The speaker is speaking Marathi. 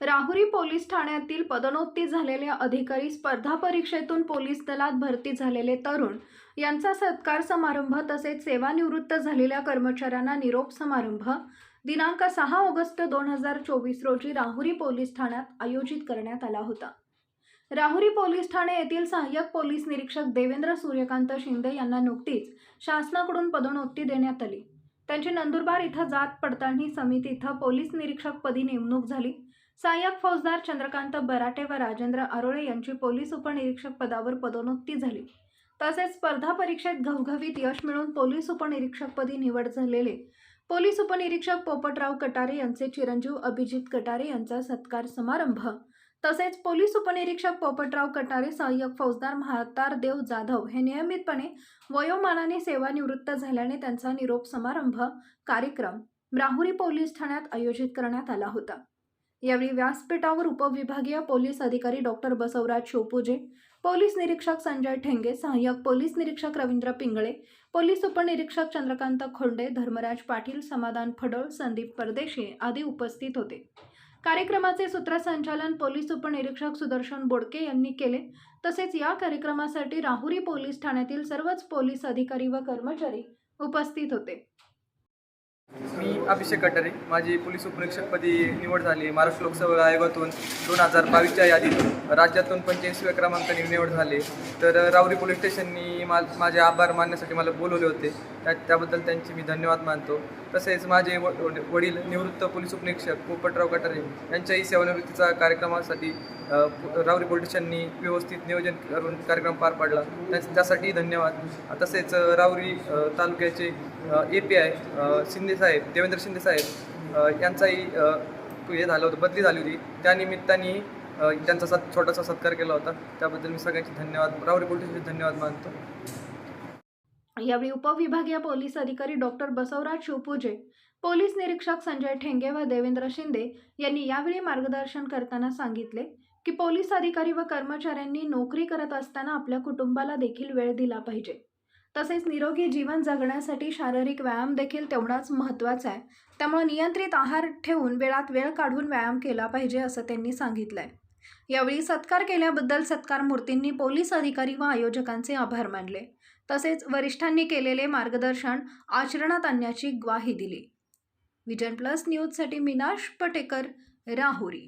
राहुरी पोलीस ठाण्यातील पदोन्नती झालेले अधिकारी स्पर्धा परीक्षेतून पोलीस दलात भरती झालेले तरुण यांचा सत्कार समारंभ तसेच सेवानिवृत्त झालेल्या कर्मचाऱ्यांना निरोप समारंभ दिनांक सहा ऑगस्ट दोन हजार चोवीस रोजी राहुरी पोलीस ठाण्यात आयोजित करण्यात आला होता. राहुरी पोलीस ठाणे येथील सहाय्यक पोलीस निरीक्षक देवेंद्र सूर्यकांत शिंदे यांना नुकतीच शासनाकडून पदोन्नती देण्यात आली. त्यांची नंदुरबार इथं जात पडताळणी समिती इथं पोलीस निरीक्षकपदी नेमणूक झाली. सहाय्यक फौजदार चंद्रकांत बराटे व राजेंद्र आरोळे यांची पोलीस उपनिरीक्षक पदावर पदोन्नती झाली. तसेच स्पर्धा परीक्षेत घवघवीत यश मिळून पोलीस उपनिरीक्षकपदी निवड झालेले. पोलीस उपनिरीक्षक पोपटराव कटारे यांचे चिरंजीव अभिजित कटारे यांचा सत्कार समारंभ. तसेच पोलीस उपनिरीक्षक पोपटराव कटारे सहाय्यक फौजदार म्हातार देव जाधव हे नियमितपणे वयोमानाने सेवानिवृत्त झाल्याने त्यांचा निरोप समारंभ कार्यक्रम राहुरी पोलीस ठाण्यात आयोजित करण्यात आला होता. यावेळी व्यासपीठावर उपविभागीय पोलीस अधिकारी डॉक्टर बसवराज शोपूजे पोलीस निरीक्षक संजय ठेंगे सहाय्यक पोलीस निरीक्षक रवींद्र पिंगळे पोलीस उपनिरीक्षक चंद्रकांत खोंडे धर्मराज पाटील समाधान फडोळ संदीप परदेशी आदी उपस्थित होते. कार्यक्रमाचे सूत्रसंचालन पोलीस उपनिरीक्षक सुदर्शन बोडके यांनी केले. तसेच या कार्यक्रमासाठी राहुरी पोलीस ठाण्यातील सर्वच पोलीस अधिकारी व कर्मचारी उपस्थित होते. मी अभिषेक कटारे माझी पोलीस उपनिरीक्षकपदी निवड झाली. महाराष्ट्र लोकसेवा आयोगातून दोन हजार बावीसच्या यादीत राज्यातून पंच्याऐंशीव्या क्रमांकाने निवड झाली. तर रावरी पोलीस स्टेशननी मा माझे आभार मानण्यासाठी मला बोलवले होते. त्या त्याबद्दल त्यांचे मी धन्यवाद मानतो. तसेच माझे व वडील निवृत्त पोलीस उपनिरीक्षक पोपटराव कटारे यांच्याही सेवानिवृत्तीचा कार्यक्रमासाठी रावरी पोलीस स्टेशननी व्यवस्थित नियोजन करून कार्यक्रम पार पाडला. त्यासाठी धन्यवाद. तसेच रावरी तालुक्याचे ए पी आय शिंदे साहेब देवेंद्र शिंदे साहेब यांचाही हे झालं होतं बदली झाली होती. त्यानिमित्ताने त्यांचा सत् छोटासा सत्कार केला होता. त्याबद्दल मी सगळ्यांचे धन्यवाद रावरी पोलिसांचे धन्यवाद मानतो. यावेळी उपविभागीय पोलीस अधिकारी डॉक्टर बसवराज शिवपूजे पोलीस निरीक्षक संजय ठेंगे व देवेंद्र शिंदे यांनी यावेळी मार्गदर्शन करताना सांगितले की पोलीस अधिकारी व कर्मचाऱ्यांनी नोकरी करत असताना आपल्या कुटुंबाला देखील वेळ दिला पाहिजे. तसेच निरोगी जीवन जगण्यासाठी शारीरिक व्यायाम देखील तेवढाच महत्त्वाचा आहे. त्यामुळे नियंत्रित आहार ठेवून वेळात वेळ काढून व्यायाम केला पाहिजे असं त्यांनी सांगितलं आहे यावेळी सत्कार केल्याबद्दल सत्कार मूर्तींनी पोलीस अधिकारी व आयोजकांचे आभार मानले. तसेच वरिष्ठांनी केलेले मार्गदर्शन आचरणात आणण्याची ग्वाही दिली. विजन प्लस न्यूजसाठी मीनाश पटेकर राहुरी.